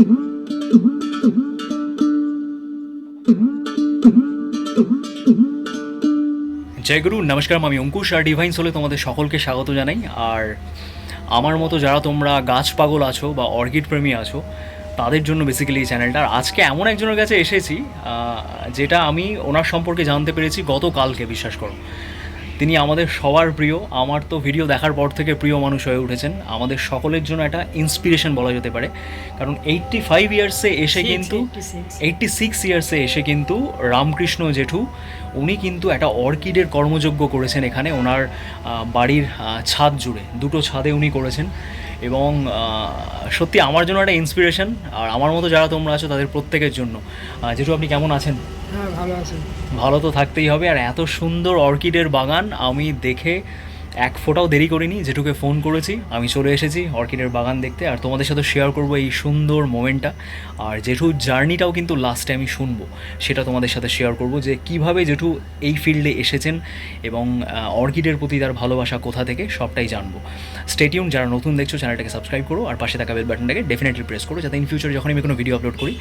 জয় গুরু নমস্কার, আমি অঙ্কুশ আর ডিভাইন সোলে তোমাদের সকলকে স্বাগত জানাই। আর আমার মতো যারা তোমরা গাছ পাগল আছো বা অর্কিড প্রেমী আছো, তাদের জন্য বেসিক্যালি এই চ্যানেলটা আর আজকে এমন একজনের কাছে এসেছি যেটা আমি ওনার সম্পর্কে জানতে পেরেছি গতকালকে, বিশ্বাস করো। তিনি আমাদের সবার প্রিয়। আমার তো ভিডিও দেখার পর থেকে প্রিয় মানুষ হয়ে উঠেছেন। আমাদের সকলের জন্য একটা ইন্সপিরেশন বলা যেতে পারে। কারণ এইটটি ফাইভ ইয়ার্সে এসে কিন্তু এইটটি সিক্স ইয়ার্সে এসে কিন্তু রামকৃষ্ণ জেঠু উনি কিন্তু একটা অর্কিডের কর্মযোগ্য করেছেন এখানে। ওনার বাড়ির ছাদ জুড়ে দুটো ছাদে উনি করেছেন। এবং সত্যি আমার জন্য একটা ইন্সপিরেশন আর আমার মতো যারা তোমরা আছো তাদের প্রত্যেকের জন্য। যেটু আপনি কেমন আছেন? হ্যাঁ ভালো আছেন ভালো তো থাকতেই হবে আর এত সুন্দর অর্কিডের বাগান আমি দেখে এক ফোঁটাও দেরি করিনি যেটুকে ফোন করেছি, আমি চলে এসেছি অর্কিডের বাগান দেখতে, আর তোমাদের সাথে শেয়ার করব এই সুন্দর মোমেন্টটা আর জেঠু জার্নিটাও কিন্তু লাস্টে আমি শুনব, সেটা তোমাদের সাথে শেয়ার করব, যে কীভাবে জেঠু এই ফিল্ডে এসেছেন এবং অর্কিডের প্রতি তার ভালোবাসা কোথা থেকে, সবটাই জানব। স্টেটিউন যারা নতুন দেখছ চ্যানেলটাকে সাবস্ক্রাইব করো, আর পাশে থাকা বেল বাটনটাকে ডেফিনেটলি প্রেস করো, যাতে ইন ফিউচারে যখন আমি কোনো ভিডিও আপলোড করি,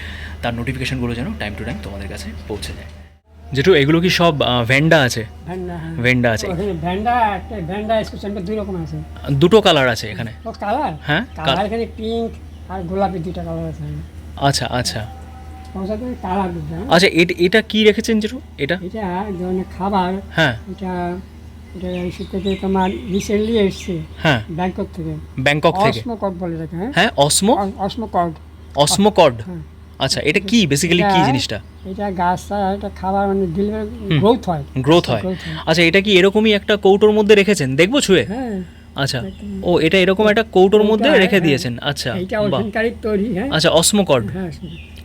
তার নোটিফিকেশনগুলো যেন টাইম টু টাইম তোমাদের কাছে পৌঁছে যায়। যেটু এগুলো কি সব ভেন্ডা আছে? ভ্যান্ডা হ্যাঁ। ভেন্ডা আছে। ওখানে ভ্যান্ডা একটা ভ্যান্ডা স্পেশালটা দুই রকম আছে। দুটো কালার আছে এখানে। কালার হ্যাঁ, কালার এখানে পিঙ্ক আর গোলাপি দুটো কালার আছে। আচ্ছা আচ্ছা। হ্যাঁ। আচ্ছা এটা এটা কি রেখেছেন যেটু এটা? এটা ধরনের খাবার। হ্যাঁ। এটা এটা এসে থেকে তোমার রিসেন্টলি এসছে। হ্যাঁ। ব্যাংকক থেকে। ব্যাংকক থেকে। অসমো কড বলে এটাকে হ্যাঁ? হ্যাঁ অসমো অসমো কড অসমোকড হ্যাঁ। আচ্ছা এটা কি? বেসিক্যালি কি জিনিসটা? এটা গাছটা এটা খাবার মানে দিলে গ্রোথ হয়। গ্রোথ হয়। আচ্ছা এটা কি এরকমই একটা কৌটোর মধ্যে রেখেছেন? দেখব ছুঁয়ে? হ্যাঁ। আচ্ছা। ও এটা এরকম একটা কৌটোর মধ্যে রেখে হ্যাঁ। দিয়েছেন? আচ্ছা তৈরি হ্যাঁ। আচ্ছা হ্যাঁ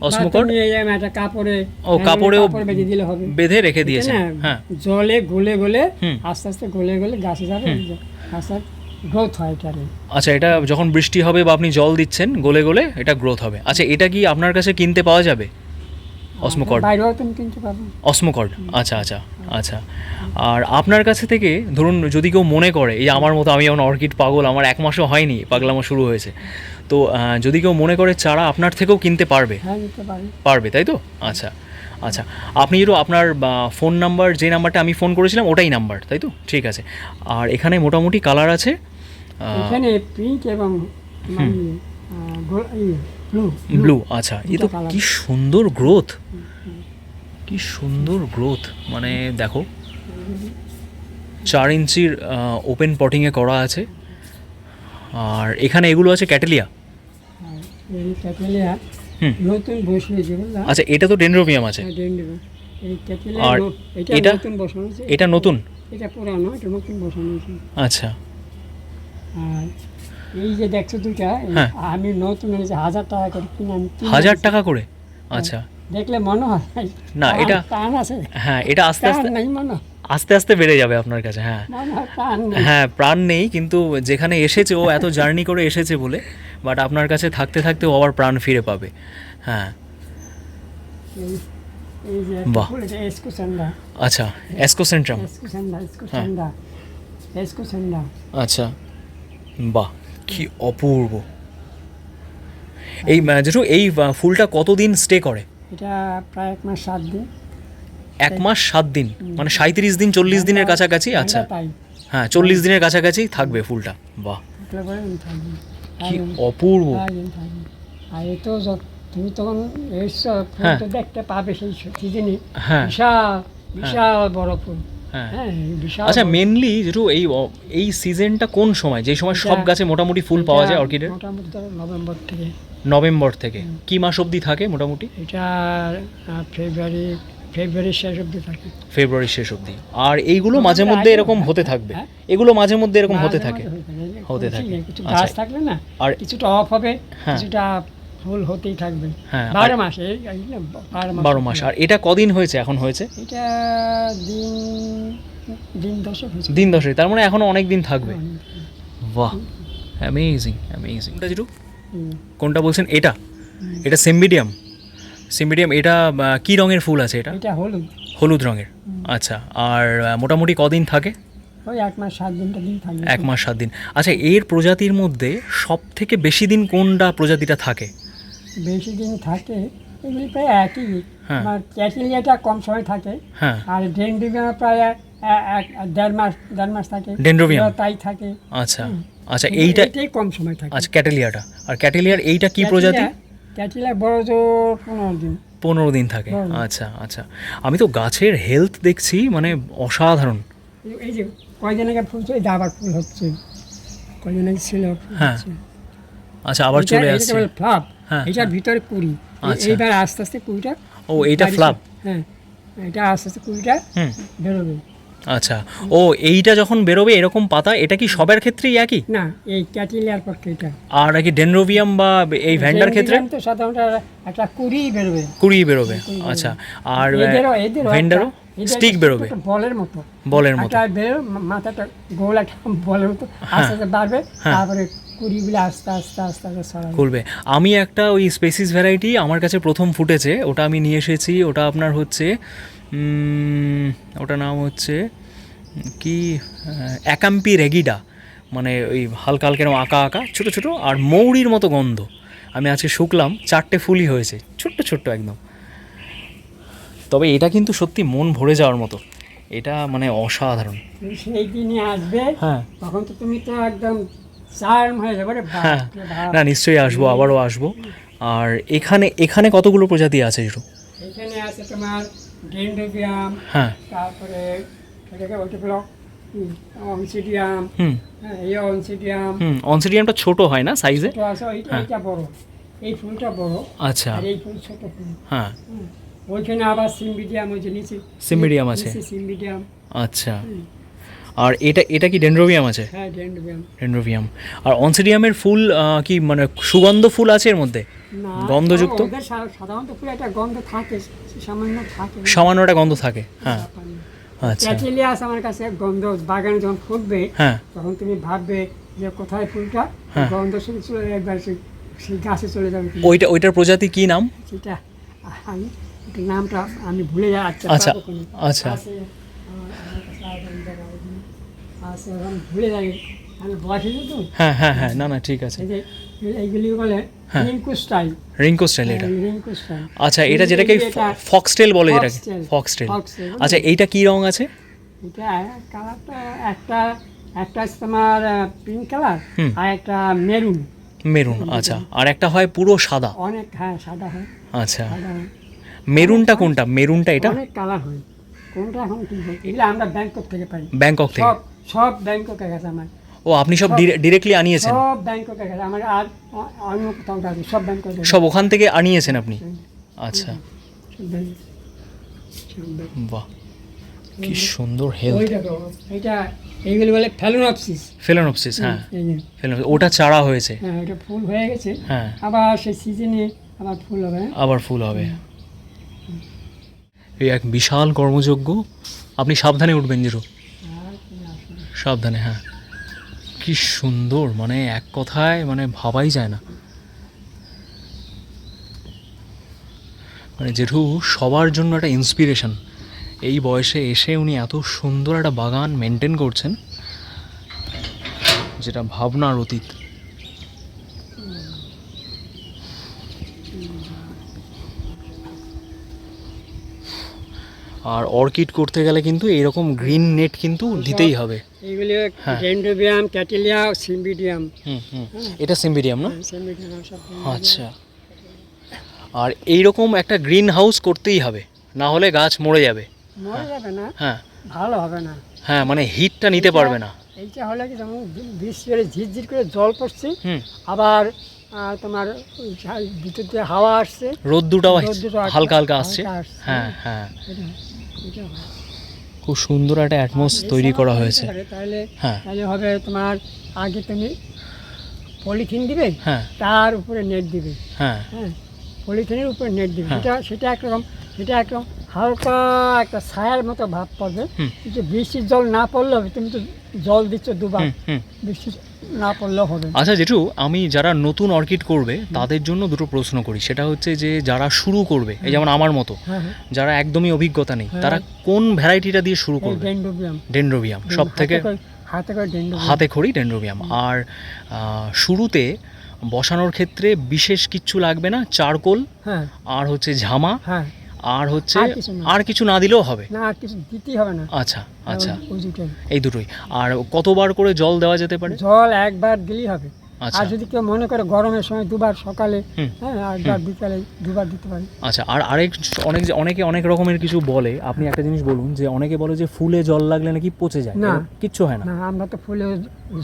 অসমোকড? এই যে একটা কাপড়ে ও কাপড়েও বেঁধে দিলে হবে। বেঁধে রেখে দিয়েছেন? হ্যাঁ। জলে গলে গলে আস্তে আস্তে গলে গলে গাছে যাবে গ্রোথ হয় এটারে। আচ্ছা এটা যখন বৃষ্টি হবে বা আপনি জল দিচ্ছেন গলে গলে এটা গ্রোথ হবে। আচ্ছা এটা কি আপনার কাছে কিনতে পাওয়া যাবে? বাইরেও তুমি কিনতে পারবে। অসমোকড আচ্ছা আচ্ছা আচ্ছা। আর আপনার কাছে থেকে ধরুন যদি কেউ মনে করে এই আমার মতো আমি যেমন অর্কিড পাগল আমার এক মাসও হয়নি পাগলামো শুরু হয়েছে। তো যদি কেউ মনে করে চারা আপনার থেকেও কিনতে পারবে? হ্যাঁ পারবে। তাই তো? আচ্ছা আচ্ছা। আপনি যেহেতু আপনার ফোন নাম্বার যে নাম্বারটা আমি ফোন করেছিলাম ওটাই নাম্বার তাই তো? ঠিক আছে। আর এখানে মোটামুটি কালার আছে এখানে পিঙ্ক এবং ব্লু আচ্ছা এ তো কি সুন্দর গ্রোথ কি সুন্দর গ্রোথ মানে দেখো চার ইঞ্চির ওপেন পটিংয়ে করা আছে। আর এখানে এগুলো আছে ক্যাটেলিয়া। নতুন আচ্ছা এটা তো ডেনড্রোবিয়াম আছে। হ্যাঁ, আর এটা এটা? নতুন এটা পুরানো এটা নতুন বসানো আচ্ছা। আর এই যে দেখছ দুইটা হ্যাঁ। আমি নতুন এনেছি হাজার টাকা করে কিনে আমি হাজার টাকা করে? আচ্ছা। দেখলে মনে হয়। না, এটা- টান আছে। হ্যাঁ এটা আস্তে আস্তে নেই মনে আস্তে আস্তে বেড়ে যাবে আপনার কাছে হ্যাঁ। হয় হ্যাঁ প্রাণ নেই কিন্তু যেখানে এসেছে ও এত জার্নি করে এসেছে বলে বাট আপনার কাছে থাকতে থাকতে ও আবার প্রাণ ফিরে পাবে হ্যাঁ। বাহ। আচ্ছা অ্যাসকোসেন্ট্রাম এসকোসেন্ডা আচ্ছা বাহ। কি অপূর্ব। এই জেঠু এই ফুলটা কতদিন স্টে করে? এটা প্রায় এক মাস সাত দিন। এক মাস সাত দিন? মানে সাঁত্রিশ দিন চল্লিশ দিনের কাছাকাছি? আচ্ছা। হ্যাঁ চল্লিশ দিনের কাছাকাছি থাকবে ফুলটা। বাহ। কি অপূর্ব। আর তো তুমি তখন এসছো হ্যাঁ। দেখতে পাবে সেই সিজনে। হ্যাঁ। বিশাল বিশাল বড় ফুল। আচ্ছা মেনলি যেটু এই এই সিজনটা কোন সময়? যে সময় সব গাছে মোটামুটি ফুল পাওয়া যায় অর্কিডের মোটামুটি নভেম্বর থেকে। নভেম্বর থেকে। কি মাস অবধি থাকে মোটামুটি? এটা ফেব্রুয়ারি ফেব্রুয়ারির শেষ অব্দি থাকে। ফেব্রুয়ারির শেষ অবধি। আর এইগুলো মাঝে মধ্যে এরকম হতে থাকবে। হ্যাঁ? এগুলো মাঝে মধ্যে এরকম হতে থাকে। হতে থাকে। আচ্ছা। গাছ থাকলে না আর- কিছুটা অফ হবে হ্যাঁ। কিছুটা ফুল হতেই থাকবে। হ্যাঁ, বারো মাস এই বারো মাস। আর এটা কদিন হয়েছে এখন হয়েছে? এটা দিন দিন দশক দিন তার মানে এখনও অনেক দিন থাকবে। বাহ অ্যামেজিং অ্যামেজিং কোনটা বলছেন? এটা। এটা সেম্বিডিয়াম। সেম্বিডিয়াম এটা কি রঙের ফুল আছে এটা? এটা হলুদ। হলুদ রঙের আচ্ছা আর মোটামুটি কদিন থাকে? ওই এক মাস সাত দিনটা দিন থাকবে। এক মাস সাত দিন। আচ্ছা এর প্রজাতির মধ্যে সব থেকে বেশি দিন কোনটা প্রজাতিটা থাকে? বেশি দিন থাকে এগুলি প্রায় একই। হ্যাঁ। আমার ক্যাটিলিয়াটা কম সময় থাকে। হ্যাঁ। আর ডেন্ডুবিয়াম প্রায় দেড় মাস দেড় মাস থাকে? এটাও তাই থাকে। আচ্ছা। আচ্ছা এইটা এটাই কম সময় থাকে। আচ্ছা ক্যাটেলিয়াটা। আর ক্যাটেলিয়ার এইটা কি প্রজাতি? ক্যাটিলিয়া বড় জোর পনেরো দিন। পনেরো দিন থাকে। আচ্ছা আচ্ছা। আমি তো গাছের হেলথ দেখছি মানে অসাধারণ। এই- যে কয়দিন আগে ফুল এই আবার ফুল হচ্ছে। কয়দিন আগে ছিল হ্যাঁ, আচ্ছা আবার চলে আসছে। ফ্লাপ এটার ভিতরে কুড়ি। আচ্ছা। এইবার আস্তে আস্তে কুড়িটা ও এইটা ফ্লাপ হ্যাঁ এটা আস্তে আস্তে কুড়িটা বেরোবে। আচ্ছা। ও এইটা যখন বেরোবে এরকম পাতা এটা কি সবার ক্ষেত্রেই একই? না এই ক্যাটিলিয়ার পক্ষে এটা। আর নাকি ডেনরোভিয়াম বা এই ভ্যান্ডার ক্ষেত্রে? তো সাধারণত একটা কুড়ি বেরোবে। কুড়ি বেরোবে আচ্ছা। আর এদের স্টিক বেরোবে? বলের মতো। বলের মতো। মাথাটা গোল একটা বলের মতো আস্তে আস্তে বাড়বে হ্যাঁ। তারপরে কুড়িগুলো আস্তে আস্তে আস্তে আস্তে ছড়াবে করবে আমি একটা ওই স্পেসিস ভ্যারাইটি আমার কাছে প্রথম ফুটেছে ওটা আমি নিয়ে এসেছি ওটা আপনার হচ্ছে ওটা নাম হচ্ছে কি একাম্পি রেগিডা মানে ওই হালকা হালকা আঁকা আঁকা ছোটো ছোটো আর মৌরির মতো গন্ধ। আমি আজকে শুকলাম চারটে ফুলই হয়েছে ছোট্ট ছোট্ট একদম। তবে এটা কিন্তু সত্যি মন ভরে যাওয়ার মতো। এটা মানে অসাধারণ। সেই দিনে আসবে? হ্যাঁ। তখন তো তুমি তো একদম হয়ে না নিশ্চয়ই আসব আবারও আসব। আর এখানে এখানে কতগুলো প্রজাতি আছে একটু এখানে আছে তোমার ডেন্ডোবিয়াম হ্যাঁ। তারপরে এটাকে অনসিডিয়াম হুম। হ্যাঁ এই অনসিডিয়াম। হুম অনসিডিয়ামটা ছোট হয় না সাইজে এইটা হ্যাঁ। বড়। এই ফুলটা বড় আচ্ছা। আর এই ফুল ছোট ফুল। হ্যাঁ। ওইখানে আবার সিম্বিডিয়াম ওই যে নিচে Cymbidium আছে। সিম্বিডিয়াম। আচ্ছা। আর এটা এটা কি ডেন্ড্রোভিয়াম আছে? হ্যাঁ ডেন্ড্রোভিয়াম আর অনসিডিয়ামের ফুল কি মানে সুগন্ধ ফুল আছে এর মধ্যে? গন্ধযুক্ত? সাধারণত ফুল একটা গন্ধ থাকে সামান্য থাকে। সামান্য একটা গন্ধ থাকে হ্যাঁ। আচ্ছা। ক্যাটেলিয়াস আমার কাছে গন্ধ বাগানে যখন ফুটবে হ্যাঁ। তখন তুমি ভাববে যে কোথায় ফুলটা? হ্যাঁ। গন্ধ শুধু চলে একবার সেই সেই গাছে চলে যাবে ওইটা ওইটার প্রজাতি কি নাম? সেটা আমি নামটা আমি ভুলে যাচ্ছি আচ্ছা, আচ্ছা। আচ্ছা ভুলে যাই আমি বসে তো হ্যাঁ হ্যাঁ হ্যাঁ না না ঠিক আছে। এইগুলি বলে হ্যাঁ। রিঙ্কু স্টাইল। রিঙ্কো স্টাইল এটা। রিঙ্কু স্টাইল। আচ্ছা এটা যেটাকে ফক্সটেল বলে যেটাকে। ফক্সটেল আচ্ছা এইটা কি রং আছে? এটা কালারটা একটা একটা আছে তোমার পিঙ্ক কালার। আর একটা মেরুন মেরুন আচ্ছা। আর একটা হয় পুরো সাদা। অনেক হ্যাঁ সাদা হয়। আচ্ছা। মেরুনটা কোনটা? মেরুনটা এটা? অনেক কালার হয়। কোনটা এখন কি হয়? এগুলো আমরা ব্যাংকক থেকে পাই। ব্যাংকক থেকে। সব ব্যাংককে গেছে আমার। ও আপনি সব ডিরেক্টলি আনিয়েছেন? সব ব্যাংককে গেছে আমার আর অন্য কোথাও আছে সব ব্যাংককে সব ওখান থেকে আনিয়েছেন আপনি? আচ্ছা। বাহ কি সুন্দর হেলথ এটা এইগুলি বলে ফ্যালোনপসিস ফেলোনপসিস হ্যাঁ। ফেলোনপসিস ওটা চারা হয়েছে। হ্যাঁ ওটা ফুল হয়ে গেছে। হ্যাঁ। আবার সেই সিজনে আবার ফুল হবে। আবার ফুল হবে। এই এক বিশাল কর্মযজ্ঞ। আপনি সাবধানে উঠবেন জিরো। আসবে? সাবধানে হ্যাঁ। কি সুন্দর মানে এক কথায় মানে ভাবাই যায় না। মানে জেঠু, সবার জন্য একটা ইন্সপিরেশন এই বয়সে এসে উনি এত সুন্দর একটা বাগান মেনটেন করছেন, যেটা ভাবনার অতীত। আর অর্কিড করতে গেলে কিন্তু এরকম গ্রিন নেট কিন্তু দিতেই হবে। এইগুলি হ্যাঁ। ডেন্ডোবিয়াম ক্যাটেলিয়া সিম্বিডিয়াম হুম হুম। এটা সিম্বিডিয়াম না? আচ্ছা। আর এইরকম একটা গ্রিন হাউস করতেই হবে না হলে গাছ মরে যাবে। মরে যাবে না। হ্যাঁ। ভালো হবে না। হ্যাঁ মানে হিটটা নিতে পারবে না। এইটা হলে কি যেমন বৃষ্টি ঝিরঝির করে জল পড়ছে আবার তোমার সা- হাওয়া আসছে। রোদ্দুটাও হালকা হালকা আসছে। হ্যাঁ হ্যাঁ। হয়। খুব সুন্দর একটা অ্যাটমস তৈরি করা হয়েছে। তাহলে হ্যাঁ। তাহলে হবে তোমার আগে তুমি পলিথিন দিবে হ্যাঁ। তার উপরে নেট দিবে। হ্যাঁ। হ্যাঁ পলিথিনের উপরে নেট দিবে। হ্যাঁ। সেটা সেটা একরকম সেটা একরকম হালকা একটা ছায়ার মতো ভাব পড়বে। কিন্তু বৃষ্টির জল না পড়লেও হবে তুমি তো জল দিচ্ছ দুবার। হুম হুম। বৃষ্টি না পড়লেও হবে। আচ্ছা জেঠু আমি যারা নতুন অর্কিড করবে তাদের জন্য দুটো প্রশ্ন করি। সেটা হচ্ছে যে যারা শুরু করবে এই যেমন আমার মতো হ্যাঁ হ্যাঁ। যারা একদমই অভিজ্ঞতা নেই হ্যাঁ। তারা কোন ভ্যারাইটিটা দিয়ে শুরু করবে? ডেন্ডোবিয়াম ডেন্ড্রোবিয়াম সব থেকে হাতে করে হাতে খড়ি ডেন্ড্রোবিয়াম। আর শুরুতে বসানোর ক্ষেত্রে বিশেষ কিচ্ছু লাগবে না চারকোল আর হচ্ছে ঝামা। আর হচ্ছে আর কিছু না। দিলেও হবে? না আর কিছু দিতেই হবে না। আচ্ছা আচ্ছা। ওই- ওই দুটোই। এই দুটোই। আর কতবার করে জল দেওয়া যেতে পারে? জল একবার দিলেই হবে। আচ্ছা। আর যদি কেউ মনে করে গরমের সময় দুবার সকালে হ্যাঁ একবার বিকালে দুবার দিতে পারি। আচ্ছা আর আরেক অনেক অনেকে অনেক রকমের কিছু বলে। আপনি একটা জিনিস বলুন যে অনেকে বলে যে ফুলে জল লাগলে নাকি পচে যায়। না। কিচ্ছু হয় না? না আমরা তো ফুলে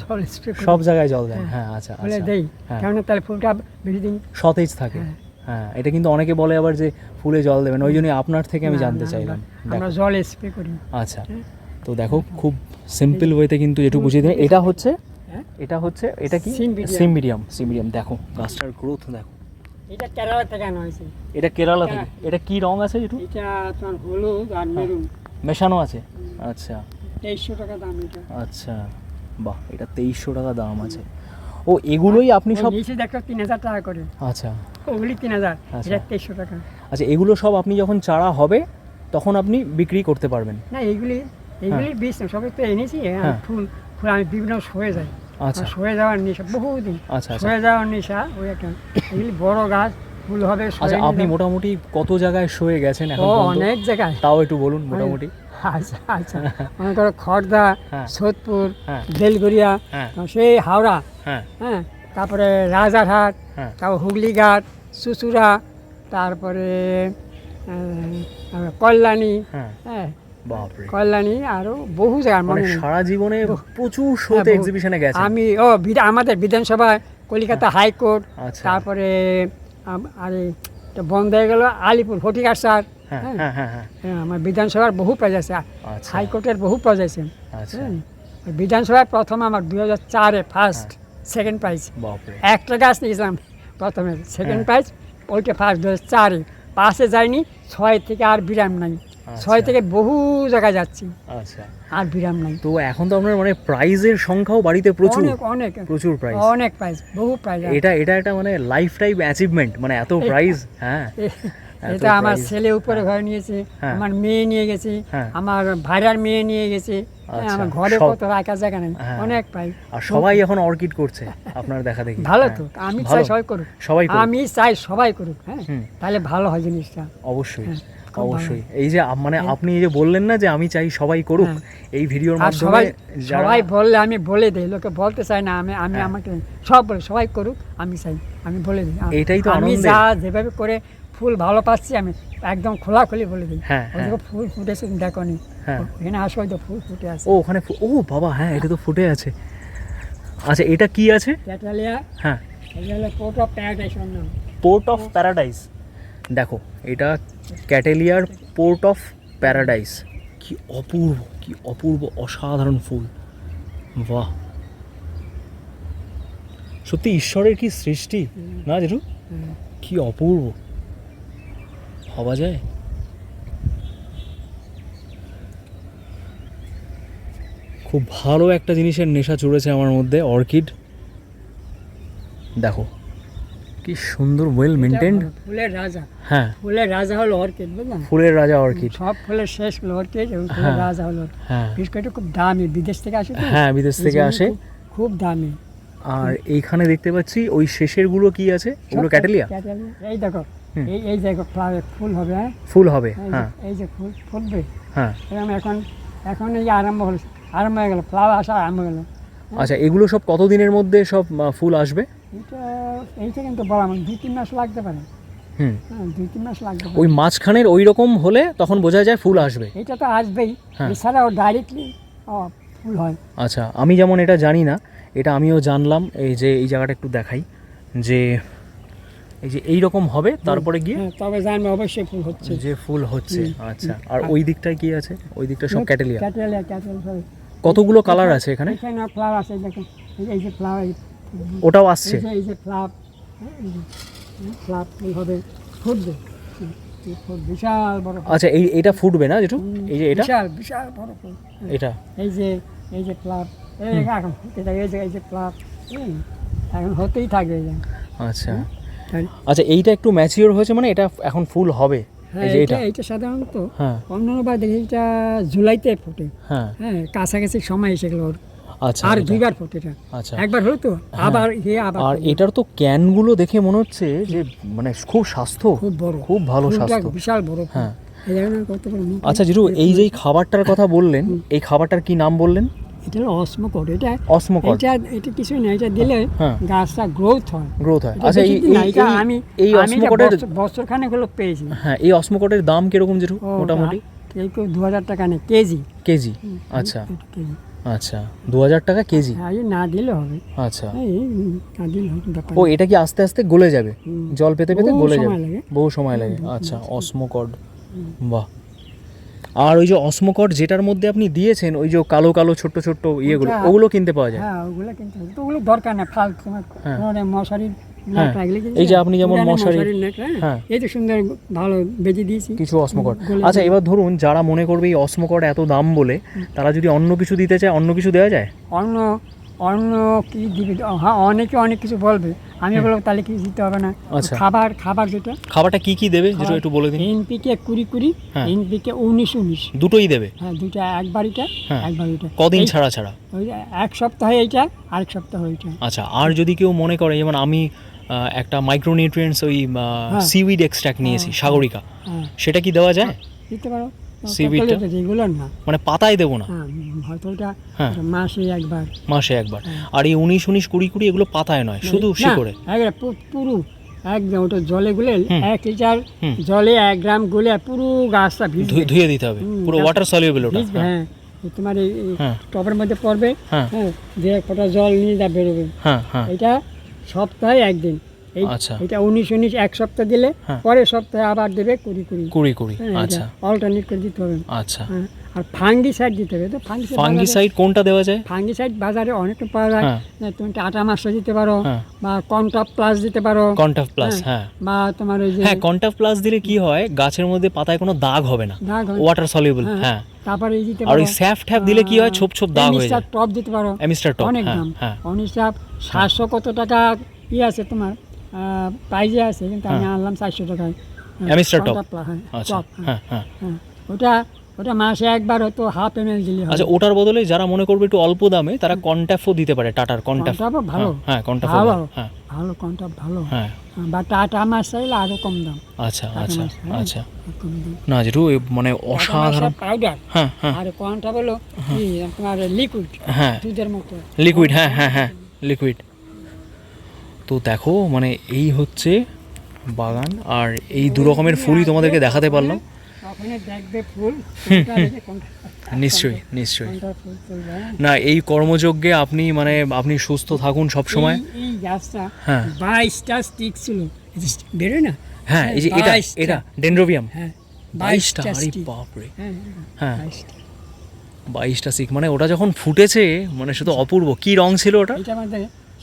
জল স্প্রে সব জায়গায় জল দেন হ্যাঁ। হ্যাঁ আচ্ছা ফুলে আচ্ছা। দেই। হ্যাঁ। তাহলে ফুলটা বেশি দিন সতেজ থাকে। হ্যাঁ। হ্যাঁ এটা কিন্তু অনেকে বলে আবার যে ফুলে জল দেবেন ওই জন্যই আপনার থেকে আমি জানতে চাইলাম। আমরা- জল স্প্রে করি। আচ্ছা হ্যাঁ। তো দেখো খুব সিম্পল ওয়েতে কিন্তু যেটুকু বুঝিয়ে দেবেন এটা হচ্ছে হ্যাঁ। এটা হচ্ছে এটা কি? Cymbidium. সিম্বিডিয়াম সিম্বিডিয়াম দেখো গাছটার গ্রোথ দেখো। এটা কেরালা থেকে আনা হয়েছে। এটা কেরালা থেকে। হ্যাঁ। এটা কি রং আছে একটু এটা তোমার হলুদ আর মেরুন। মেশানো আছে? আচ্ছা। তেইশশো টাকা দাম এটা। আচ্ছা। বাহ এটা তেইশশো টাকা দাম আছে। ও এগুলোই আপনি সব নিচে দেখো তিন হাজার টাকা করে। আচ্ছা। ওগুলি তিন হাজার আচ্ছা। এটা তেইশশো টাকা। আচ্ছা এগুলো সব আপনি যখন চারা হবে তখন আপনি বিক্রি করতে পারবেন। না এইগুলি এইগুলি বীজ সবই তো এনেছি হ্যাঁ, হ্যাঁ। ফুল ফুল আমি বিভিন্ন সয়ে যায় আচ্ছা। সয়ে যাওয়ার নেশা বহুদিন আচ্ছা আচ্ছা। সয়ে যাওয়ার নেশা ওই একটা এগুলি বড় গাছ ফুল হবে আচ্ছা আপনি মোটামুটি কত জায়গায় সয়ে গেছেন এখন অনেক জায়গায়। তাও একটু বলুন মোটামুটি। আচ্ছা আচ্ছা। মনে করো খড়দা হ্যাঁ। সোদপুর হ্যাঁ। বেলগড়িয়া হ্যাঁ। সেই হাওড়া হ্যাঁ। হ্যাঁ তারপরে রাজারহাট হ্যাঁ। তারপর হুগলিঘাট চুচুড়া তারপরে কল্যাণী হ্যাঁ। হ্যাঁ। কল্যাণী আরও বহু জায়গা মানে সারা জীবনে প্রচুর হ্যাঁ, শোতে এক্সিবিশনে গেছে আমি ও আমাদের বিধানসভায় কলকাতা হাইকোর্ট আচ্ছা। তারপরে আরে বন্ধ হয়ে গেল আলিপুর ভটিকার স্যার হ্যাঁ হ্যাঁ। হ্যাঁ হ্যাঁ আমার বিধানসভার বহু প্রাইজ আছে। আচ্ছা। হাইকোর্টের বহু প্রাইজ আছে। আচ্ছা। বিধানসভায় প্রথম আমার দুই হাজার চারে ফার্স্ট সেকেন্ড প্রাইজ একটা গাছ নিয়েছিলাম প্রথমে সেকেন্ড। প্রাইজ ওইটা ফার্স্ট দু হাজার চারে। পাশে যায়নি ছয় থেকে আর বিরাম নাই। ছয় আচ্ছা। থেকে বহু জায়গায় যাচ্ছি। আচ্ছা। আর বিরাম নাই। তো এখন তো আপনার মানে প্রাইজের সংখ্যাও বাড়িতে প্রচুর। অনেক অনেক। প্রচুর প্রাইজ অনেক প্রাইজ বহু প্রাইজ এটা এটা একটা মানে লাইফ টাইম অ্যাচিভমেন্ট মানে এত প্রাইজ হ্যাঁ। এটা আমার ছেলে উপরে ঘরে নিয়েছে হ্যাঁ। আমার মেয়ে নিয়ে গেছে হ্যাঁ। আমার ভাইরার মেয়ে নিয়ে গেছে। হ্যাঁ, আচ্ছা, আমার ঘরে কত রাখার জায়গা নেই হ্যাঁ। অনেক পাই। আর সবাই এখন অর্কিড করছে আপনার দেখা দেখি। ভালো হ্যাঁ। তো আমি চাই সবাই করুক। সবাই আমি চাই সবাই করুক হ্যাঁ। তাহলে ভালো হয় জিনিসটা। অবশ্যই হ্যাঁ, অবশ্যই। এই যে মানে আপনি এই যে বললেন না যে আমি চাই সবাই করুক হ্যাঁ। এই ভিডিওর মাধ্যমে সবাই সবাই বললে আমি বলে দিই লোকে বলতে চাই না আমি আমি হ্যাঁ। আমাকে সব বলে সবাই করুক আমি চাই আমি বলে দিই। এটাই তো আমি যা যেভাবে করে ফুল ভালো পাচ্ছি আমি একদম খোলাখুলি বলে দিই। হ্যাঁ, ওদিকে ফুল ফুটেছে দেখো নি হ্যাঁ। এখানে আসো ওই তো ফুল ফুটে আছে। ও ওখানে ও বাবা হ্যাঁ এটা তো ফুটে আছে। আচ্ছা এটা কি আছে? ক্যাটালিয়া হ্যাঁ। এটা হলো port of paradise port of paradise দেখো এটা ক্যাটেলিয়ার পোর্ট অফ প্যারাডাইস কি অপূর্ব কি অপূর্ব অসাধারণ ফুল। বাহ। সত্যি ঈশ্বরের কি সৃষ্টি না জেঠু। কি অপূর্ব। ভাবা যায়? খুব ভালো একটা জিনিসের নেশা চড়েছে আমার মধ্যে অর্কিড। দেখো কি সুন্দর ওয়েল মেনটেন্ড ফুলের রাজা। হ্যাঁ। ফুলের রাজা হলো অর্কিড বুঝলেন ফুলের রাজা অর্কিড। সব ফুলের শেষ হলো অর্কিড এবং ফুলের হ্যাঁ। রাজা হলো হ্যাঁ। করে খুব দামি বিদেশ থেকে আসে হ্যাঁ বিদেশ থেকে আসে। খুব- দামি। আর এইখানে দেখতে পাচ্ছি ওই শেষেরগুলো কি আছে? ওগুলো ক্যাটেলিয়া। এই দেখো। এই এই দেখো ফ্লাওয়ার ফুল হবে হ্যাঁ? ফুল হবে হ্যাঁ। এই যে ফুল ফুটবে হ্যাঁ। এরকম এখন এখন এই আরম্ভ হলো আরম্ভ হয়ে গেল ফ্লাওয়ার আসা আরম্ভ গেল। আচ্ছা এগুলো সব কতদিনের মধ্যে সব ফুল আসবে? এটা এইটা কিন্তু বলা মানে দুই তিন মাস লাগতে পারে। হুম। হ্যাঁ দুই তিন মাস লাগতে ওই মাঝখানের ওই রকম হলে তখন বোঝা যায় ফুল আসবে। এটা তো আসবেই। হ্যাঁ। এছাড়াও ডাইরেক্টলি ফুল হয়। আচ্ছা আমি যেমন এটা জানি না এটা আমিও জানলাম এই যে এই জায়গাটা একটু দেখাই যে এই যে এই রকম হবে তারপরে গিয়ে হ্যাঁ তবে জানবে অবশ্যই ফুল হচ্ছে। যে ফুল হচ্ছে আচ্ছা। আর ওই দিকটায় কি আছে? ওই দিকটা সব ক্যাটেলিয়া? ক্যাটেলিয়া ক্যাটেলিয়া কতগুলো কালার আছে এখানে? এখানে ফ্লাওয়ার আছে দেখুন। এই যে- ফ্লাওয়ার ওটাও আসছে। এই যে এই যে ফ্লাপ ফ্লাপ ফুল হবে ফুটবে। বিশাল বড় আচ্ছা এই এটা ফুটবে না যেটু এই যে এটা? বিশাল বিশাল বড় ফুল। এটা? এই যে এই যে ফ্লাপ এই এখন থাকে এই যে এই যে ফ্লাপ এখন হতেই থাকবে আচ্ছা। আচ্ছা এইটা একটু ম্যাচিওর হয়েছে মানে এটা এখন ফুল হবে? হ্যাঁ এটা এইটা? সাধারণত হ্যাঁ। অন্যান্য বার দেখি এটা জুলাইতে ফুটে। হ্যাঁ। হ্যাঁ কাছাকাছি সময় এসে গেল আচ্ছা আর দুইবার ফোটে এটা। আচ্ছা। একবার হলো তো আবার হে আবার আর এটার তো ক্যানগুলো দেখে মনে হচ্ছে যে মানে খুব স্বাস্থ্য। খুব বড়। খুব ভালো স্বাস্থ্য। বিশাল বড়। হ্যাঁ। আচ্ছা জিরু এই যে খাবারটার কথা বললেন এই খাবারটার কি নাম বললেন? এটা অসমকট এটা অসমকট এটা এটা কিছু না এটা দিলে হ্যাঁ। গাছটা গ্রোথ হয়। গ্রোথ হয়। আচ্ছা এই এটা আমি এই অসমকটের বছর- বছরখানেক হলো পেয়েছি। হ্যাঁ এই অসমকটের দাম কীরকম ও, মোটামুটি? কেউ কেউ দু হাজার টাকা নেই কেজি। কেজি? আচ্ছা। আচ্ছা দু হাজার টাকা কেজি? হ্যাঁ, এই না দিলে হবে। আচ্ছা। এই ও এটা কি আস্তে আস্তে গলে যাবে? জল পেতে পেতে গলে যাবে? বহু সময় লাগে। আচ্ছা অসমকড বাহ। আর ওই যে অসমকট যেটার মধ্যে আপনি দিয়েছেন ওই যে কালো কালো ছোট ছোট ইয়েগুলো ওগুলো কিনতে পাওয়া যায়? হ্যাঁ ওগুলো কিনতে তো ওগুলো দরকার না ফাল তোমার হ্যাঁ। তোমার মশারির হ্যাঁ, এই যে আপনি যেমন মশারি- হ্যাঁ। এই তো সুন্দর ভালো বেজে দিয়েছি। কিছু অসমকট আচ্ছা এবার ধরুন যারা মনে করবে এই অসমকট এত দাম বলে তারা যদি অন্য কিছু দিতে চায় অন্য কিছু দেওয়া যায়? অন্য অন্য কি দিবি? হ্যাঁ অনেকে অনেক কিছু বলবে। আমি বলব তাহলে কি দিতে হবে না। আচ্ছা। খাবার খাবার যেটা। খাবারটা কি কি দেবে? যেটা একটু বলে দিন। এনপিকে কুড়ি কুড়ি হ্যাঁ। এনপিকে উনিশ উনিশ। দুটোই দেবে? হ্যাঁ দুইটা একবার এটা হ্যাঁ। একবার ওইটা কদিন ছাড়া ছাড়া? ওই এক সপ্তাহে এইটা আরেক সপ্তাহ ওইটা। আচ্ছা আর যদি কেউ মনে করে যেমন আমি একটা মাইক্রোনিউট্রিয়েন্টস ওই হ্যাঁ। সিউইড এক্সট্রাক্ট নিয়েছি সাগরিকা। হ্যাঁ সেটা কি দেওয়া যায়? দিতে পারো। না। মানে পাতায় দেবো না? হ্যাঁ হয়তো হ্যাঁ। মাসে একবার। মাসে একবার। হ্যাঁ। আর এই উনিশ উনিশ কুড়ি কুড়ি এগুলো পাতায় নয় শুধু না, শিকড়ে। একবারে পুরো একদম ওটা জলে গুলে এক লিটার জলে এক গ্রাম গুলে পুরো গাছটা ধুয়ে- দিতে হবে। পুরো ওয়াটার সলিউবল ওটা। হ্যাঁ। তোমার এই। টবের মধ্যে পড়বে হ্যাঁ। জল নিয়ে যা বেরোবে। এটা সপ্তাহে একদিন। আচ্ছা। এটা উনিশ উনিশ এক সপ্তাহ দিলে হ্যাঁ। পরের সপ্তাহে আবার দেবে কুড়ি কুড়ি। কুড়ি কুড়ি হ্যাঁ, আচ্ছা। অল্টারনেট করে দিতে হবে। আচ্ছা। হ্যাঁ আর ফাঙ্গিসাইড দিতে হবে। তো ফাঙ্গিসাইড কোনটা দেওয়া যায়? ফাঙ্গিসাইড বাজারে অনেক পাওয়া যায়। তুমি টাটা মাস্টার দিতে পারো বা কন্টপ প্লাস দিতে পারো। প্লাস হ্যাঁ বা তোমার ওই যে হ্যাঁ কন্টাফ প্লাস দিলে কি হয় গাছের মধ্যে পাতায় কোনো দাগ হবে না। দাগ। ওয়াটার সলিউবল হ্যাঁ, তারপরে এই দিতে আর ওই স্যাফ ট্যাপ দিলে কি হয় ছোপ ছোপ দাগ হয়ে যায়। টপ দিতে পারো। অ্যামিস্টার টপ অনেক দাম। হ্যাঁ। সাতশো কত টাকা ই আছে তোমার? প্রাইজে আছে কিন্তু আমি হ্যাঁ। আনলাম চারশো টাকায়। হ্যাঁ, আচ্ছা। হ্যাঁ। ওটা ওটা মাসে একবার হয়তো হাফ এম এল দিলে আচ্ছা ওটার বদলে যারা মনে করবে একটু অল্প দামে তারা কন্টাফও দিতে পারে টাটার কন্টাফ। ভালো। হ্যাঁ কন্টাফ ভালো হ্যাঁ। ভালো কন্টাপ ভালো। হ্যাঁ। বা টাটা মাছ চাইলে আরও কম দাম। আচ্ছা আচ্ছা আচ্ছা। না যেটু মানে অসাধারণ। পাউডার হ্যাঁ হ্যাঁ। আর কোনটা বলো কি তোমার লিকুইড হ্যাঁ। দুধের মতো। লিকুইড হ্যাঁ হ্যাঁ হ্যাঁ। লিকুইড তো দেখো মানে এই হচ্ছে বাগান আর এই দু রকমের ফুলই তোমাদেরকে দেখাতে পারলাম। নিশ্চয়ই নিশ্চয়ই। হ্যাঁ। না এই কর্মযজ্ঞে আপনি মানে আপনি সুস্থ থাকুন সব সময় হ্যাঁ। বাইশটা স্টিক ছিল। বেরোয় না? হ্যাঁ এই যে এটা 22 এটা ডেন্ড্রোবিয়াম হ্যাঁ বাইশটা আরে বাপরে। হ্যাঁ হ্যাঁ বাইশটা। সিক মানে ওটা যখন ফুটেছে মানে শুধু অপূর্ব। কি রং ছিল ওটা?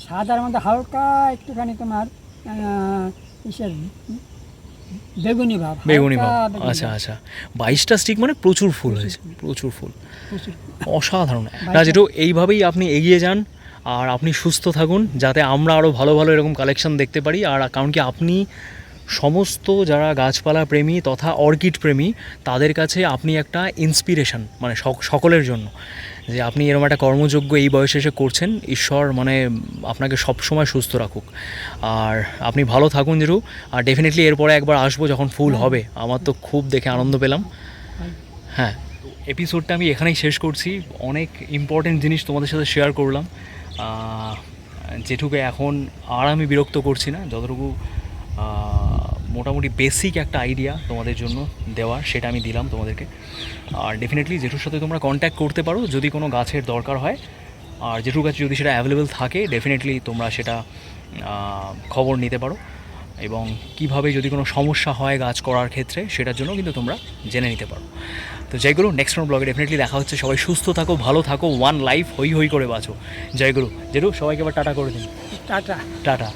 সাদার মধ্যে হালকা একটুখানি তোমার ইসের বেগুনি ভাব বেগুনি ভাব। আচ্ছা আচ্ছা। বাইশটা স্টিক মানে প্রচুর ফুল হয়েছে প্রচুর ফুল। অসাধারণ। না যেটু এইভাবেই আপনি এগিয়ে যান আর আপনি সুস্থ থাকুন যাতে আমরা আরও ভালো ভালো এরকম কালেকশন দেখতে পারি। আর কারণ কি আপনি সমস্ত যারা গাছপালা প্রেমী তথা অর্কিড প্রেমী তাদের কাছে আপনি একটা ইন্সপিরেশন মানে সকলের জন্য। যে আপনি এরকম একটা কর্মযোগ্য এই বয়সে এসে করছেন, ঈশ্বর মানে আপনাকে সবসময় সুস্থ রাখুক। আর আপনি ভালো থাকুন যেরু আর ডেফিনেটলি এরপরে একবার আসব যখন ফুল হবে। আমার তো খুব দেখে আনন্দ পেলাম। হ্যাঁ এপিসোডটা আমি এখানেই শেষ করছি। অনেক ইম্পর্টেন্ট জিনিস তোমাদের সাথে শেয়ার করলাম। যেটুকু এখন আর আমি বিরক্ত করছি না। যতটুকু মোটামুটি বেসিক একটা আইডিয়া তোমাদের জন্য দেওয়ার সেটা আমি দিলাম তোমাদেরকে। আর ডেফিনেটলি জেঠুর সাথে তোমরা কন্ট্যাক্ট করতে পারো যদি কোনো গাছের দরকার হয়। আর জেঠুর কাছে যদি সেটা অ্যাভেলেবেল থাকে ডেফিনেটলি তোমরা সেটা খবর নিতে পারো। এবং কীভাবে যদি কোনো সমস্যা হয় গাছ করার ক্ষেত্রে সেটার জন্য কিন্তু তোমরা জেনে নিতে পারো। তো জয়গুরু নেক্সট কোনো ব্লগে ডেফিনেটলি দেখা হচ্ছে। সবাই সুস্থ থাকো ভালো থাকো ওয়ান লাইফ হই হই করে বাঁচো। জয়গুরু জেরু সবাইকে এবার টাটা করে দিন। টাটা। টাটা।